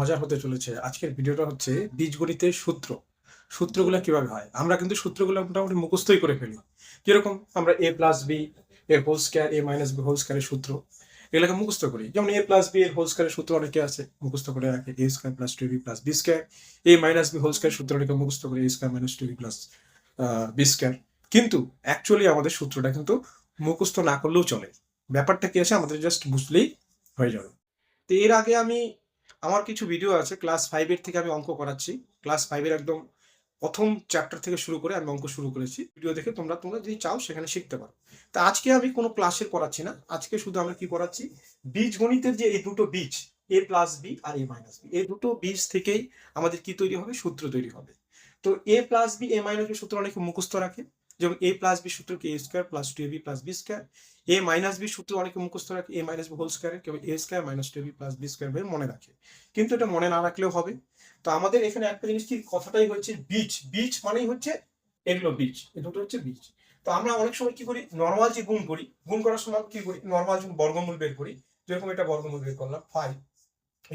মজার হতে চলেছে। আজকের ভিডিওটা হচ্ছে বীজগণিতের সূত্র। সূত্রগুলো কীভাবে হয়? আমরা কিন্তু সূত্রগুলো মোটামুটি মুখস্থই করে ফেলি। কীরকম? আমরা এ প্লাস বি এর whole square A minus B whole স্কয়ারের সূত্র এগুলোকে মুখস্থ করি। যেমন এ প্লাস বি এর হোল স্কয়ারের সূত্র অনেকে আছে, মুখস্থ করে রাখে। A square plus two B plus B square A minus B whole square সূত্র অনেকে মুখস্থ করে A square minus two B plus B square কিন্তু অ্যাকচুয়ালি আমাদের সূত্রটা কিন্তু মুখস্থ না করলেও চলে। ব্যাপারটা কি আছে? আমাদের জাস্ট বুঝলেই হয়ে যাবে। তো এর আগে আমি আমার কিছু ভিডিও আছে ক্লাস ফাইভের থেকে আমি অঙ্ক করাচ্ছি। ক্লাস ফাইভের একদম প্রথম চ্যাপ্টার থেকে শুরু করে আমি অঙ্ক শুরু করেছি। ভিডিও দেখে তোমরা তোমরা যদি চাও সেখানে শিখতে পারো। তা আজকে আমি কোনো ক্লাসের করাচ্ছি না। আজকে শুধু আমরা কি করাচ্ছি? বীজ গণিতের যে এই দুটো বীজ এ প্লাস বি আর এ মাইনাস বি এই দুটো বীজ থেকেই আমাদের কি তৈরি হবে? সূত্র তৈরি হবে। তো A plus B A minus B সূত্র অনেকে মুখস্থ রাখে। যেমন এ প্লাস বি সূত্র কি A square plus two A B plus B square A minus B সূত্র অনেকে মুখস্থ রাখে A minus B whole square cable A square minus two B plus B square ভেবে মনে রাখে। কিন্তু এটা মনে না রাখলেও হবে। তো আমাদের এখানে একটা জিনিস কি, কথাটাই হচ্ছে বীজ বীজ মানেই হচ্ছে এগুলো বীজ দুটো হচ্ছে বীজ তো আমরা অনেক সময় কি করি নর্মাল যে গুণ করি, গুণ করার সময় কি করি নর্মাল যখন বর্গমূল বের করি, যেরকম এটা বর্গমূল বের করলাম ফাইভ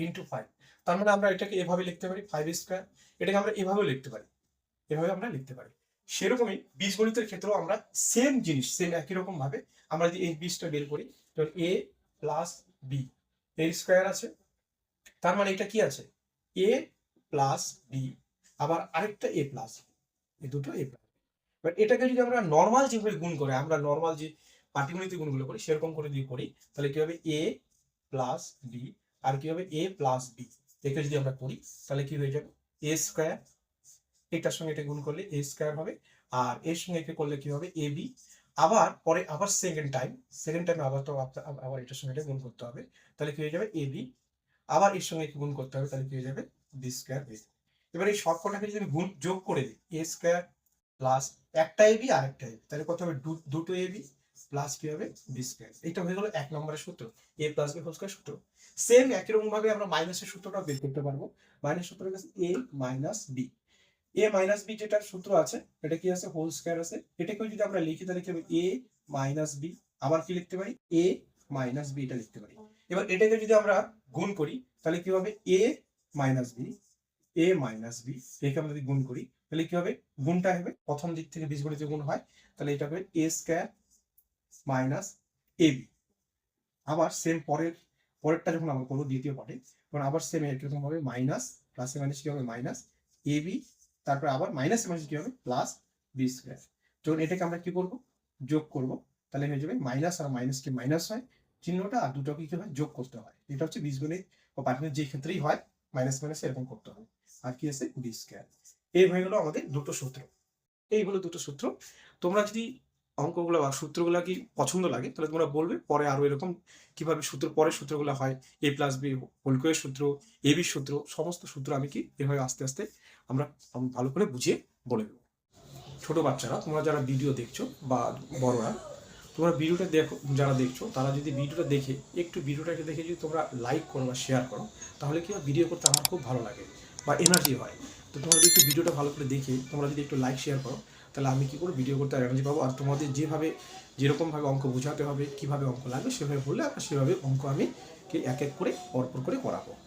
ইন্টু ফাইভ তার মানে আমরা এটাকে এভাবে লিখতে পারি ফাইভ স্কোয়ার এটাকে আমরা এভাবেও লিখতে পারি। এভাবে আমরা লিখতে পারি। সেরকমই বীজগণিতের ক্ষেত্রেও আমরা সেম জিনিস সেম একই রকম ভাবে আমরা যদি এই বীজটা বের করি ধর এ প্লাস বি এর স্কোয়ার আছে। তার মানে এটা কি আছে? এ প্লাস বি আবার আরেকটা এ প্লাস এই দুটো এ প্লাস বাট এটাকে যদি আমরা নর্মাল যেভাবে গুণ করে, আমরা নর্মাল যে পাটিগণিত গুণগুলো করি, সেরকম করে দিয়ে করি, তাহলে কি হবে? এ প্লাস বি আর কি হবে? এ প্লাস বি একে যদি আমরা করি, তাহলে কি হয়ে যাবে? এ স্কোয়ার এটার সঙ্গে এটা গুণ করলে এ স্কোয়ার হবে, আর এর সঙ্গে একে করলে কি হবে? এ বি আবার পরে আবার সেকেন্ড টাইম সেকেন্ড টাইম আবার তো আবার এটার সঙ্গে এটা গুণ করতে হবে, তাহলে কি হয়ে যাবে? এ বি আবার এর সঙ্গে গুণ করতে হবে, তাহলে কি হয়ে যাবে? বি স্কোয়ার যাবে। এবার এই সবকটাকে যদি আমি গুণ, যোগ করে দিই এ স্কোয়ার প্লাস একটা এ বি আর একটা এ তাহলে কত হবে? দুটো এ বি প্লাস কি হবে? বি স্কোয়ার এটা হয়ে গেল এক নম্বরের সূত্র A plus B whole square সূত্র। সেম একই রকম ভাবে আমরা মাইনাসের সূত্রটাও বের করতে পারব। মাইনাস সূত্র কাছে A minus B A minus B যেটার সূত্র আছে, এটা কি আছে? হোল স্কয়ার আছে। এটাকেও যদি আমরা লিখি, তাহলে কি হবে? এ মাইনাস বি আবার কি লিখতে পারি? এ মাইনাস বি এটা লিখতে পারি। এবার এটাকে যদি আমরা গুণ করি, তাহলে কি হবে? A minus B A minus B একে আমরা যদি গুণ করি, তাহলে কি হবে? গুণটা হবে প্রথম দিক থেকে বীজগণিত গুণ হয়, তাহলে এটা হবে A square minus A B আবার সেম পরের, পরেরটা যখন আমরা করব দ্বিতীয় পার্টে তখন আবার সেম এরকম হবে মাইনাস প্লাসে মাইনাস কি হবে? মাইনাস এ বি তারপর আবার মাইনাস মাইনাস কি হবে? প্লাস বি স্কোয়ার যখন এটাকে আমরা কি করব? যোগ করব। তাহলে হয়ে যাবে মাইনাস আর মাইনাস কি মাইনাস হয়। চিহ্নটা আর দুটো কি হয়? যোগ করতে হয়। এটা হচ্ছে বীজগণিত ও পাটিগণিত যে ক্ষেত্রেই হয় মাইনাস মাইনাস এরকম করতে হয়। আর কি আছে? বি স্কোয়ার এই হয়ে গেল আমাদের দুটো সূত্র। এই হলো দুটো সূত্র। তোমরা যদি অঙ্কগুলো বা সূত্রগুলো কি পছন্দ লাগে? তাহলে তোমরা বলবে, পরে আরও এরকম কীভাবে সূত্র, পরের সূত্রগুলো হয়? এ প্লাস বি হোলকোয়ের সূত্র এ বি সূত্র, সমস্ত সূত্র আমি কি এভাবে আস্তে আস্তে আমরা ভালো করে বুঝিয়ে বলে দেবো। ছোটো বাচ্চারা, তোমরা যারা ভিডিও দেখছ বা বড়রা, তোমরা ভিডিওটা দেখো, যারা দেখছ, তারা যদি ভিডিওটা দেখে, একটু ভিডিওটাকে দেখে যদি তোমরা লাইক করো বা শেয়ার করো, তাহলে কি ভিডিও করতে আমার খুব ভালো লাগে বা এনার্জি হয়। তো তোমরা যদি একটু ভিডিওটা ভালো করে দেখে, তোমরা যদি একটু লাইক শেয়ার করো তাহলে আমি কী করব ভিডিও করতে এনার্জি পাবো? আর তোমাদের যেভাবে, যেরকমভাবে অঙ্ক বোঝাতে হবে, কীভাবে অঙ্ক লাগবে, সেভাবে বললে আমরা সেভাবে অঙ্ক আমি এক এক করে পরপর করে করাবো।